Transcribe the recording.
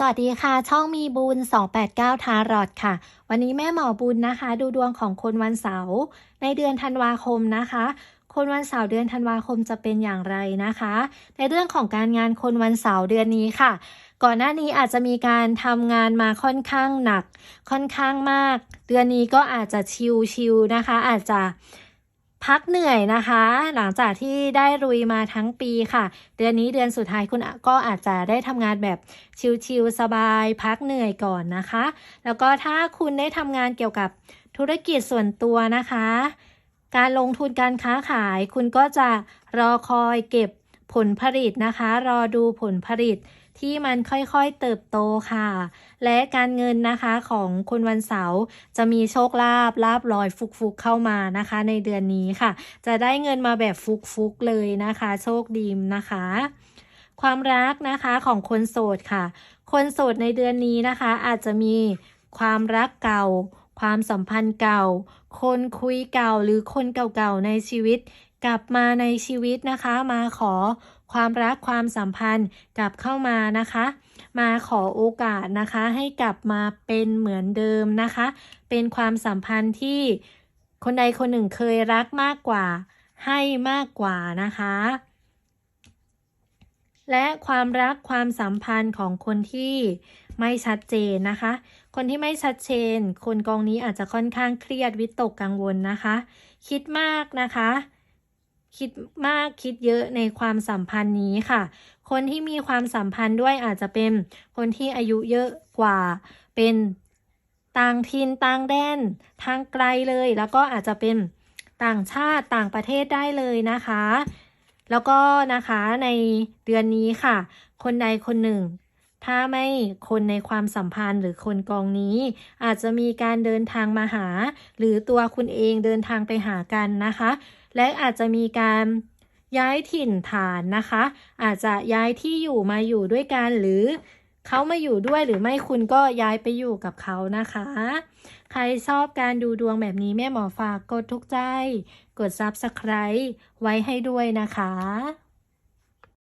สวัสดีค่ะ ช่องมีบุญ 289 ทารอดค่ะ วันนี้แม่หมอบุญนะคะ ดูดวงของคนวันเสาร์ในเดือนธันวาคมนะคะ คนวันเสาร์เดือนธันวาคมจะเป็นอย่างไรนะคะ ในเรื่องของการงานคนวันเสาร์เดือนนี้ค่ะ ก่อนหน้านี้อาจจะมีการทำงานมาค่อนข้างหนัก ค่อนข้างมาก เดือนนี้ก็อาจจะชิลๆนะคะ อาจจะ พักเหนื่อยนะคะ หลังจากที่ได้ลุยมาทั้งปีค่ะ เดือนนี้เดือนสุดท้ายคุณก็อาจจะได้ทำงานแบบชิลๆสบาย พักเหนื่อยก่อนนะคะ แล้วก็ถ้าคุณได้ทำงานเกี่ยวกับธุรกิจส่วนตัวนะคะ การลงทุนการค้าขาย คุณก็จะรอคอยเก็บผลผลิตนะคะ รอดูผลผลิต ที่มันค่อยๆเติบโตค่ะ และการเงินนะคะของคนวันเสาร์จะมีโชคลาภลาบลอยฟุกๆเข้ามานะคะ ในเดือนนี้ค่ะ จะได้เงินมาแบบฟุกๆเลยนะคะ โชคดีนะคะ ความรักนะคะของคนโสดค่ะ คนโสดในเดือนนี้นะคะ อาจจะมีความรักเก่า ความสัมพันธ์เก่า คนคุยเก่าหรือคนเก่าๆในชีวิต กลับมาในชีวิตนะคะ มาขอความรักความสัมพันธ์กลับเข้ามานะคะ มาขอโอกาสนะคะ ให้กลับมาเป็นเหมือนเดิมนะคะ เป็นความสัมพันธ์ที่คนใดคนหนึ่งเคยรักมากกว่า ให้มากกว่านะคะ และความรักความสัมพันธ์ของคนที่ไม่ชัดเจนนะคะ คนที่ไม่ชัดเจน คนกองนี้อาจจะค่อนข้างเครียดวิตกกังวลนะคะ คิดมากนะคะ คิดมากคิดเยอะในความสัมพันธ์นี้ค่ะ คนที่มีความสัมพันธ์ด้วยอาจจะเป็นคนที่อายุเยอะกว่า เป็นต่างถิ่นต่างแดน ทางไกลเลย แล้วก็อาจจะเป็นต่างชาติต่างประเทศได้เลยนะคะ แล้วก็นะคะในเดือนนี้ค่ะ คนใดคนหนึ่ง ถ้าไม่คนในความสัมพันธ์หรือคนกองนี้ อาจจะมีการเดินทางมาหา หรือตัวคุณเองเดินทางไปหากันนะคะ และอาจจะมีการย้ายถิ่นฐานนะคะ อาจจะย้ายที่อยู่มาอยู่ด้วยกันหรือเขามาอยู่ด้วยหรือไม่คุณก็ย้ายไปอยู่กับเขานะคะ ใครชอบการดูดวงแบบนี้แม่หมอฝากกดทุกใจ กด Subscribe ไว้ให้ด้วยนะคะ